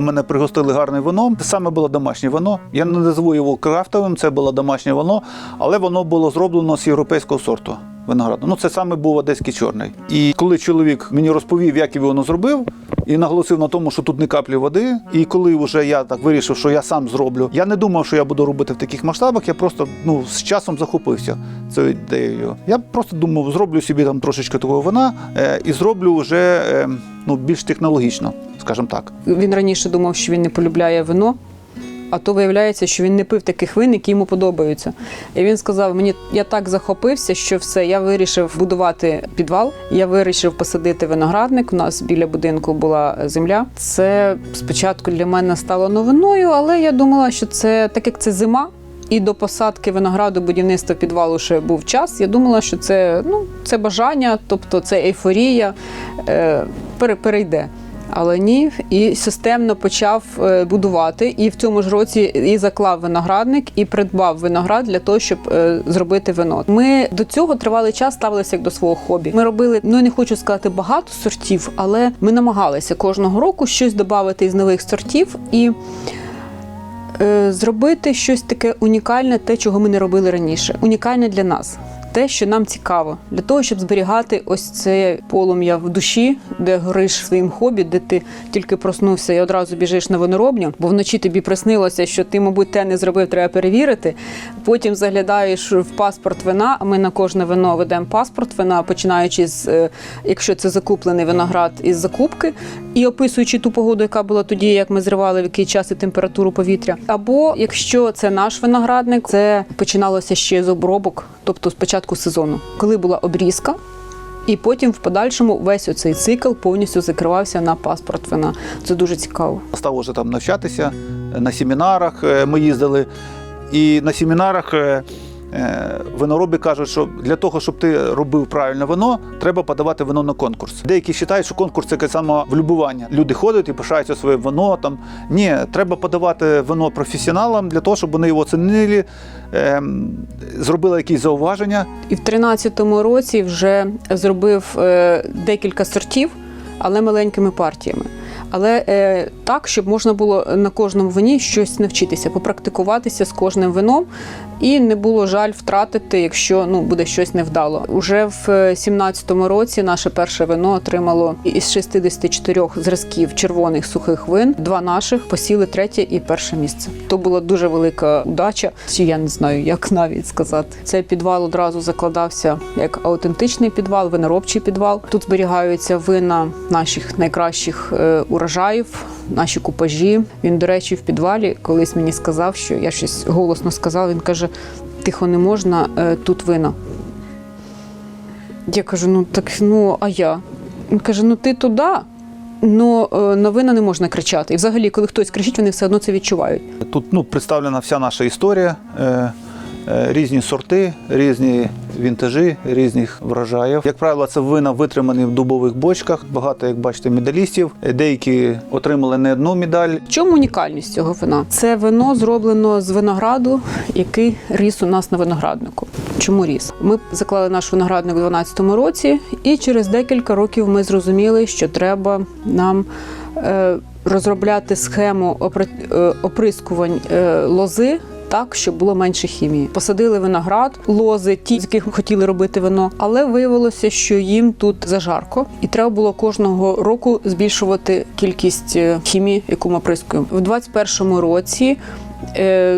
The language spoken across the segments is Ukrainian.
Мене пригостили гарним вином. Це саме було домашнє вино. Я не назву його крафтовим, це було домашнє вино, але воно було зроблено з європейського сорту. Винограду. Ну, це саме був одеський чорний. І коли чоловік мені розповів, як він воно зробив, і наголосив на тому, що тут не каплі води. І коли вже я так вирішив, що я сам зроблю, я не думав, що я буду робити в таких масштабах. Я просто ну з часом захопився цією ідеєю. Я просто думав, зроблю собі там трошечки такого вина е, і зроблю вже е, ну більш технологічно, скажімо так. Він раніше думав, що він не полюбляє вино, а то виявляється, що він не пив таких вин, які йому подобаються. І він сказав: мені я так захопився, що все, я вирішив будувати підвал. Я вирішив посадити виноградник. У нас біля будинку була земля. Це спочатку для мене стало новиною, але я думала, що це так як це зима. І до посадки винограду будівництва підвалу ще був час. Я думала, що це ну це бажання, тобто це ейфорія е, перейде. Але ні, і системно почав е, будувати. І в цьому ж році і заклав виноградник, і придбав виноград для того, щоб е, зробити вино. Ми до цього тривалий час ставилися як до свого хобі. Ми робили, ну не хочу сказати багато сортів, але ми намагалися кожного року щось додати із нових сортів і е, зробити щось таке унікальне, те, чого ми не робили раніше. Унікальне для нас. Те, що нам цікаво, для того, щоб зберігати ось це полум'я в душі, де гориш своїм хобі, де ти тільки проснувся і одразу біжиш на виноробню, бо вночі тобі приснилося, що ти, мабуть, те не зробив, треба перевірити. Потім заглядаєш в паспорт вина. А ми на кожне вино ведемо паспорт вина, починаючи з, е, якщо це закуплений виноград із закупки, і описуючи ту погоду, яка була тоді, як ми зривали, в який час і температуру повітря. Або якщо це наш виноградник, це починалося ще з обробок, тобто з початку сезону, коли була обрізка. І потім в подальшому весь оцей цикл повністю закривався на паспорт вина. Це дуже цікаво. Став уже там навчатися е, на семінарах. е, Ми їздили. І на семінарах е, виноробі кажуть, що для того, щоб ти робив правильне вино, треба подавати вино на конкурс. Деякі вважають, що конкурс це самовлюбування. Люди ходять і пишаються своїм вино. Там ні, треба подавати вино професіоналам для того, щоб вони його оцінили, е, зробили якісь зауваження. І в 13-му році вже зробив е, декілька сортів, але маленькими партіями. Але е, так, щоб можна було на кожному вині щось навчитися, попрактикуватися з кожним вином, і не було жаль втратити, якщо ну буде щось невдало. Уже в е, 17-му році наше перше вино отримало із 64 зразків червоних сухих вин, два наших посіли третє і перше місце. То була дуже велика удача, чи я не знаю, як навіть сказати. Цей підвал одразу закладався як аутентичний підвал, виноробчий підвал. Тут зберігаються вина наших найкращих е, урожаїв, наші купажі. Він, до речі, в підвалі колись мені сказав, що я щось голосно сказав. Він каже: тихо не можна е, тут вина. Я кажу: ну так ну а я? Він каже: ну ти туди. Ну е, на вина не можна кричати. І взагалі, коли хтось кричить, вони все одно це відчувають. Тут ну, представлена вся наша історія, е, різні сорти, різні вінтажі, різних врожаїв. Як правило, це вина витримані в дубових бочках. Багато, як бачите, медалістів. Деякі отримали не одну медаль. Чому унікальність цього вина? Це вино зроблено з винограду, який ріс у нас на винограднику. Чому ріс? Ми заклали наш виноградник у 2012 році, і через декілька років ми зрозуміли, що треба нам е, розробляти схему е, оприскувань е, лози. Так, щоб було менше хімії. Посадили виноград, лози, ті, з яких хотіли робити вино, але виявилося, що їм тут зажарко, і треба було кожного року збільшувати кількість е, хімії, яку ми прискуємо. В 21-му році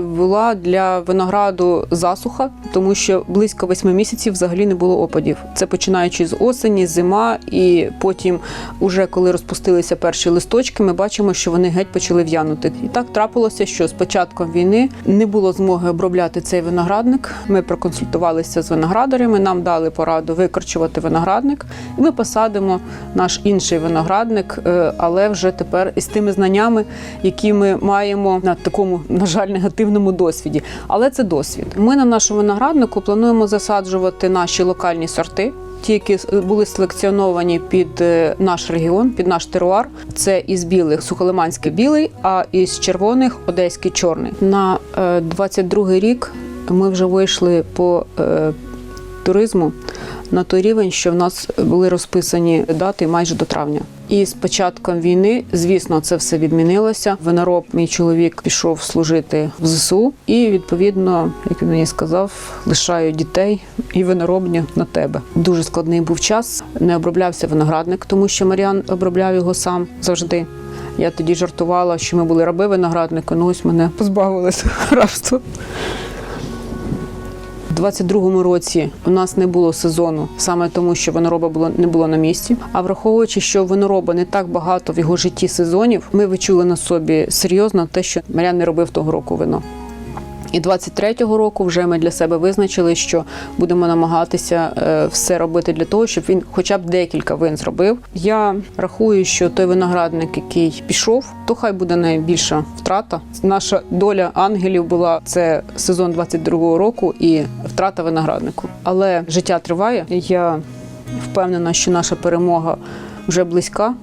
була для винограду засуха, тому що близько восьми місяців взагалі не було опадів. Це починаючи з осені, зима, і потім, уже коли розпустилися перші листочки, ми бачимо, що вони геть почали в'янути. І так трапилося, що з початком війни не було змоги обробляти цей виноградник. Ми проконсультувалися з виноградарями, нам дали пораду викорчувати виноградник, і ми посадимо наш інший виноградник, е, але вже тепер із тими знаннями, які ми маємо на такому, на жаль, негативному досвіді. Але це досвід. Ми на нашому винограднику плануємо засаджувати наші локальні сорти. Ті, які були селекціоновані під е, наш регіон, під наш теруар, це із білих сухолиманський білий, а із червоних одеський чорний. На е, 22-й рік ми вже вийшли по е, туризму на той рівень, що в нас були розписані дати майже до травня. І з початком війни, звісно, це все відмінилося. Винороб, мій чоловік, пішов служити в ЗСУ, і відповідно, як він мені сказав, лишаю дітей і виноробню на тебе. Дуже складний був час. Не оброблявся виноградник, тому що Маріан обробляв його сам завжди. Я тоді жартувала, що ми були раби виноградника, ну ось мене позбавилися рабства. У 22-му році у нас не було сезону, саме тому, що винороба було не було на місці. А враховуючи, що винороба не так багато в його житті сезонів, ми відчули на собі серйозно те, що Марян не робив того року вино. І 23-го року вже ми для себе визначили, що будемо намагатися е, все робити для того, щоб він хоча б декілька вин зробив. Я рахую, що той виноградник, який пішов, то хай буде найбільша втрата. Наша доля ангелів була це сезон 22-го року і втрата винограднику. Але життя триває. Я впевнена, що наша перемога вже близька,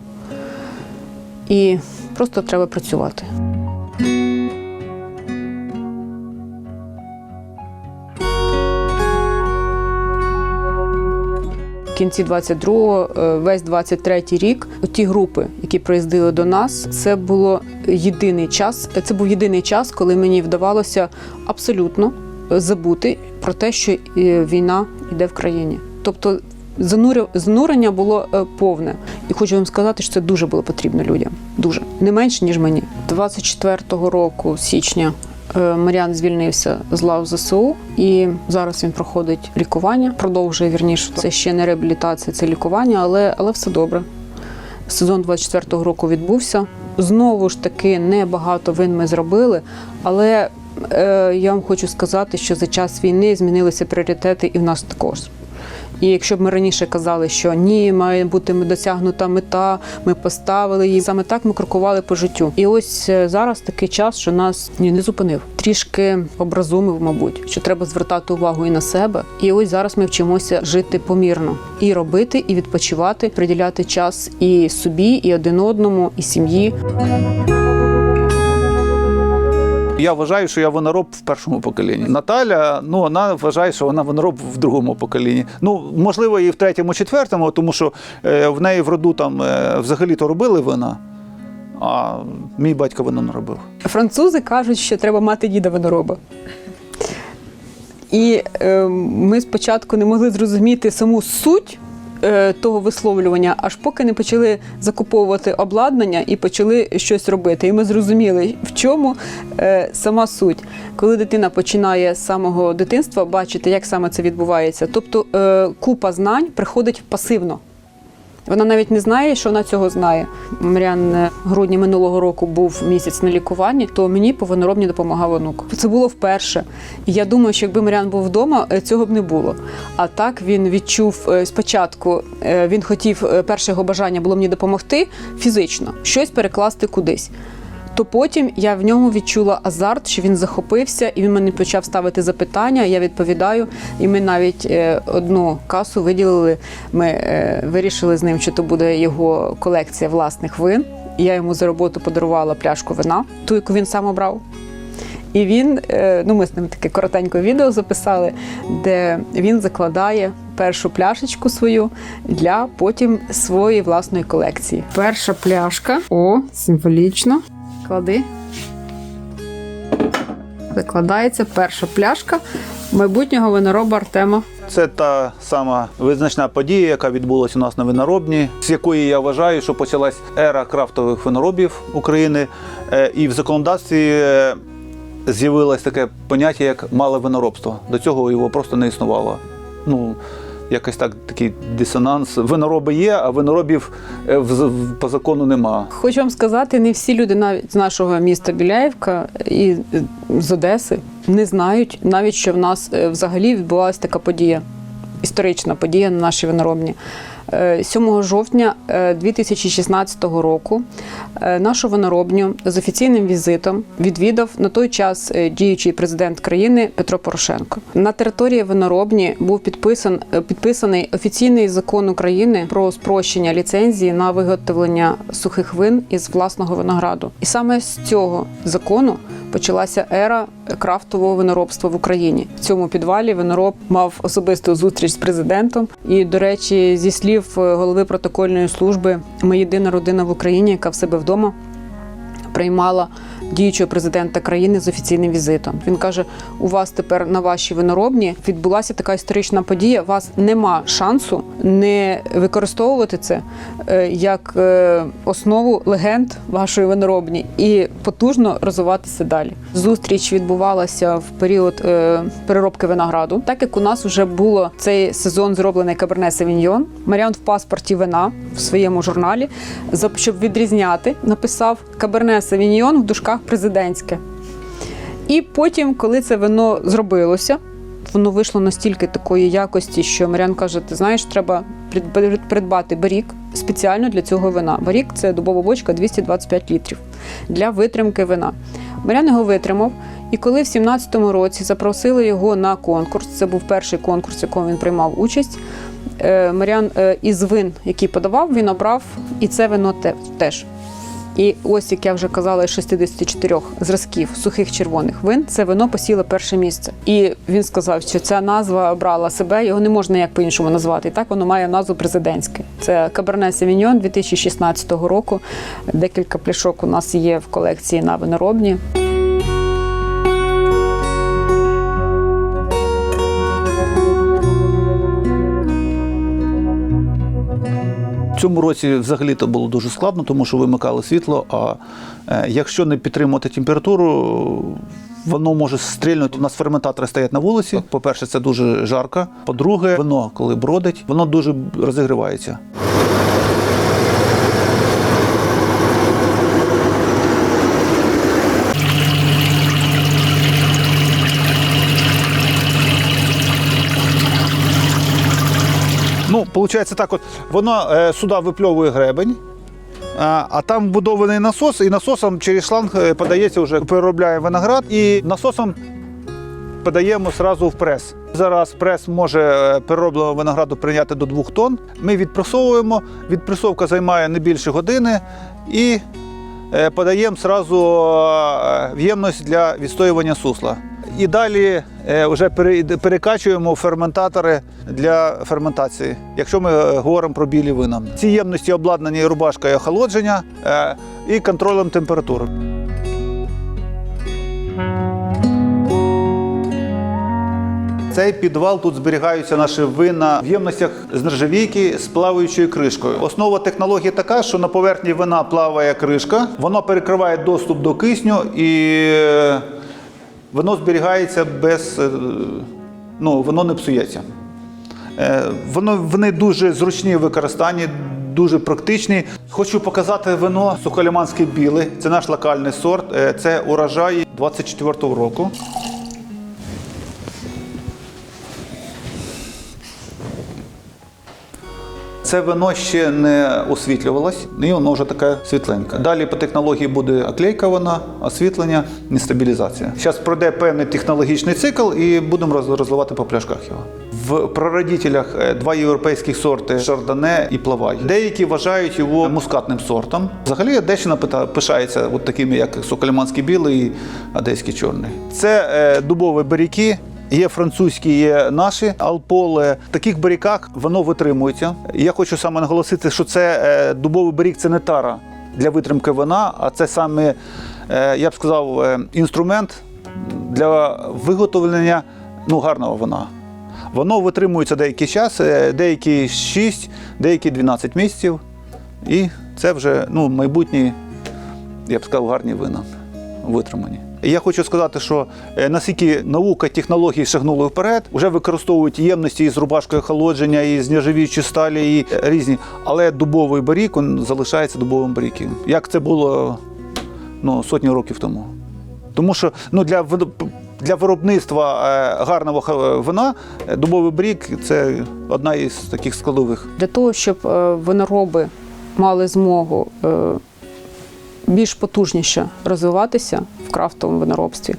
і просто треба працювати. Кінці 22-го, е, весь 23-й рік, ті групи, які приїздили до нас, це було єдиний час. Це був єдиний час, коли мені вдавалося абсолютно забути про те, що е, війна йде в країні. Тобто занурення було е, повне. І хочу вам сказати, що це дуже було потрібно людям. Дуже не менше, ніж мені. 24-го року, січня, Маріан звільнився з лав ЗСУ, і зараз він проходить лікування. Продовжує вірніше. Це ще не реабілітація, це лікування, але, але все добре. Сезон 24-го року відбувся. Знову ж таки, небагато вин ми зробили, але е, я вам хочу сказати, що за час війни змінилися пріоритети і в нас також. І якщо б ми раніше казали, що ні, має бути досягнута мета, ми поставили її. Саме так ми крокували по життю. І ось е, зараз такий час, що нас ні, не зупинив. Трішки образумив, мабуть, що треба звертати увагу і на себе. І ось зараз ми вчимося жити помірно і робити, і відпочивати, приділяти час і собі, і один одному, і сім'ї. Я вважаю, що я винороб в першому поколінні. Наталя, ну вона вважає, що вона винороб в другому поколінні. Ну, можливо, і в третьому, четвертому, тому що е, в неї в роду там е, взагалі-то робили вина, а мій батько вино не робив. Французи кажуть, що треба мати діда винороба. І е, ми спочатку не могли зрозуміти саму суть того висловлювання, аж поки не почали закуповувати обладнання і почали щось робити. І ми зрозуміли, в чому е, сама суть, коли дитина починає з самого дитинства бачити, як саме це відбувається. Тобто е, купа знань приходить пасивно. Вона навіть не знає, що вона цього знає. Маріан е, грудні минулого року був місяць на лікуванні, то мені по виноробні допомагав онук. Це було вперше. Я думаю, що якби Маріан був вдома, е, цього б не було. А так він відчув е, спочатку, він хотів, перше його бажання було мені допомогти фізично, щось перекласти кудись. То потім я в ньому відчула азарт, що він захопився, і він мені почав ставити запитання. Я відповідаю. І ми навіть е, одну касу виділили. Ми е, вирішили з ним, що то буде його колекція власних вин. Я йому за роботу подарувала пляшку вина, ту, яку він сам обрав. І він, е, ну ми з ним таке коротеньке відео записали, де він закладає першу пляшечку свою для потім своєї власної колекції. Перша пляшка. О, символічно. Клади. Закладається перша пляшка майбутнього винороба Артема. Це та сама визначна подія, яка відбулася у нас на виноробні, з якої я вважаю, що почалась ера крафтових виноробів України, Е, і в законодавстві е, з'явилось таке поняття, як мале виноробство. До цього його просто не існувало. Ну, якось так такий дисонанс. Винороби є, а виноробів е, по закону нема. Хочу вам сказати, не всі люди навіть з нашого міста Біляєвка і е, з Одеси не знають навіть, що в нас е, взагалі відбулася така подія, історична подія на нашій виноробні. Е, 7 жовтня е, 2016 року е, нашу виноробню з офіційним візитом відвідав на той час е, діючий президент країни Петро Порошенко. На території виноробні був підписан е, підписаний офіційний закон України про спрощення ліцензії на виготовлення сухих вин із власного винограду. І саме з цього закону почалася ера крафтового виноробства в Україні. В цьому підвалі винороб мав особисту зустріч з президентом. І, до речі, зі слів е, голови протокольної служби Ми єдина родина в Україні, яка в себе вдома приймала діючого президента країни з офіційним візитом. Він каже: у вас тепер на вашій виноробні відбулася така історична подія. У вас нема шансу не використовувати це е, як е, основу легенд вашої виноробні і потужно розвиватися далі. Зустріч відбувалася в період е, переробки винограду. Так як у нас вже було цей сезон зроблений Каберне Савіньйон, Маріан в паспорті вина в своєму журналі, щоб відрізняти, написав Каберне Савіньйон в дужках президентське. І потім, коли це вино зробилося, воно вийшло настільки такої якості, що Маріан каже: ти знаєш, треба придбати барік спеціально для цього вина. Барік це дубова бочка 225 літрів для витримки вина. Маріан його витримав. І коли в 17-му році запросили його на конкурс, це був перший конкурс, в якому він приймав участь. е, Маріан е, із вин, які подавав, він обрав і це вино теж. І ось, як я вже казала, із 64 зразків сухих червоних вин це вино посіло перше місце. І він сказав, що ця назва брала себе, його не можна як по-іншому назвати. І так воно має назву президентське. Це Каберне Савіньон 2016 року. Декілька пляшок у нас є в колекції на виноробні. В цьому році взагалі то було дуже складно, тому що вимикали світло. А е, якщо не підтримувати температуру, воно може стрільнути. У нас ферментатори стоять на вулиці. По-перше, це дуже жарко. По-друге, вино, коли бродить, воно дуже розігрівається. Виходить так, от воно е, сюди випльовує гребень. А, там вбудований насос, і насосом через шланг е, подається вже переробляє виноград, і насосом подаємо одразу в прес. Зараз прес може е, переробленого винограду прийняти до 2 тонн. Ми відпресовуємо. Відпресовка займає не більше години і подаємо одразу в ємність для відстоювання сусла. І далі е, вже перекачуємо ферментатори для ферментації, якщо ми е, говоримо про білі вина. Ці ємності обладнані рубашкою охолодження е, і контролем температури. Цей підвал тут зберігаються наші вина в ємностях з нержавійки з плаваючою кришкою. Основа технології така, що на поверхні вина плаває кришка, воно перекриває доступ до кисню і воно зберігається без. е, Ну, воно не псується. Е, Воно вони дуже зручні в використанні, дуже практичні. Хочу показати вино Сухоліманське біле. Це наш локальний сорт. Е, Це урожай 24-го року. Це вино ще не освітлювалось, і воно вже таке світленьке. Далі по технології буде оклейка вона, освітлення і стабілізація. Зараз пройде певний технологічний цикл і будемо роз- розливати по пляшках його. В прародителях е, два європейські сорти шардоне і плавай. Деякі вважають його мускатним сортом. Взагалі Одещина пишається от такими, як Соколіманський білий і Одеський чорний. Це е, дубові баріки. Є французькі, є наші алполи. В таких баріках воно витримується. Я хочу саме наголосити, що це е, дубовий барік це не тара для витримки вина, а це саме, е, я б сказав, е, інструмент для виготовлення ну, гарного вина. Воно витримується деякий час, деякі 6, деякі 12 місяців. І це вже ну, майбутні, я б сказав, гарні вина витримані. Я хочу сказати, що е, наскільки наука, технології шагнули вперед, вже використовують ємності із рубашкою охолодження, і з нержавіючої сталі, і е, різні. Але дубовий барік він залишається дубовим баріком. Як це було ну, сотні років тому. Тому що ну, для Для виробництва е, гарного вина дубовий брік це одна із таких складових. Для того, щоб винороби мали змогу більш потужніше розвиватися в крафтовому виноробстві,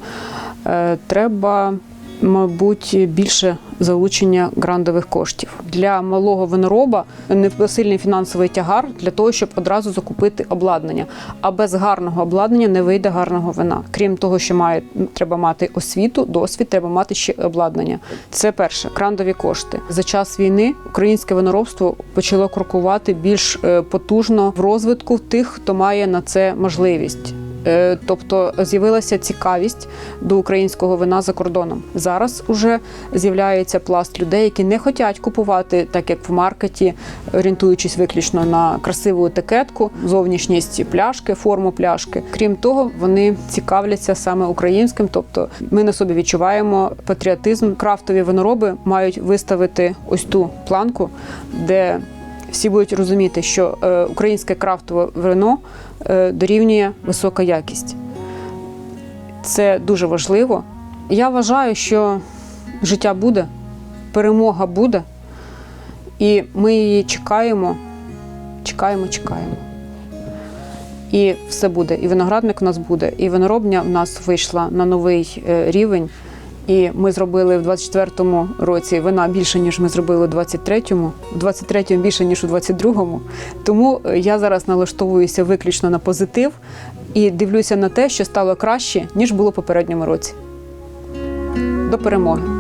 е, треба, мабуть, більше залучення грандових коштів. Для малого винороба непосильний фінансовий тягар для того, щоб одразу закупити обладнання. А без гарного обладнання не вийде гарного вина. Крім того, що має треба мати освіту, досвід, треба мати ще обладнання. Це перше грандові кошти. За час війни українське виноробство почало крокувати більш е, потужно в розвитку тих, хто має на це можливість. Е, Тобто з'явилася цікавість до українського вина за кордоном. Зараз уже з'являється пласт людей, які не хочуть купувати, так як в маркеті, орієнтуючись виключно на красиву етикетку, зовнішність пляшки, форму пляшки. Крім того, вони цікавляться саме українським. Тобто, ми на собі відчуваємо патріотизм. Крафтові винороби мають виставити ось ту планку, де всі будуть розуміти, що е, українське крафтове вино е, дорівнює висока якість. Це дуже важливо. Я вважаю, що життя буде, перемога буде, і ми її чекаємо, чекаємо, чекаємо. І все буде. І виноградник у нас буде, і виноробня в нас вийшла на новий е, рівень. І ми зробили в 24-му році вина більше, ніж ми зробили у 23-му, в 23-му більше, ніж у 22-му. Тому е, я зараз налаштовуюся виключно на позитив і дивлюся на те, що стало краще, ніж було в попередньому році. До перемоги!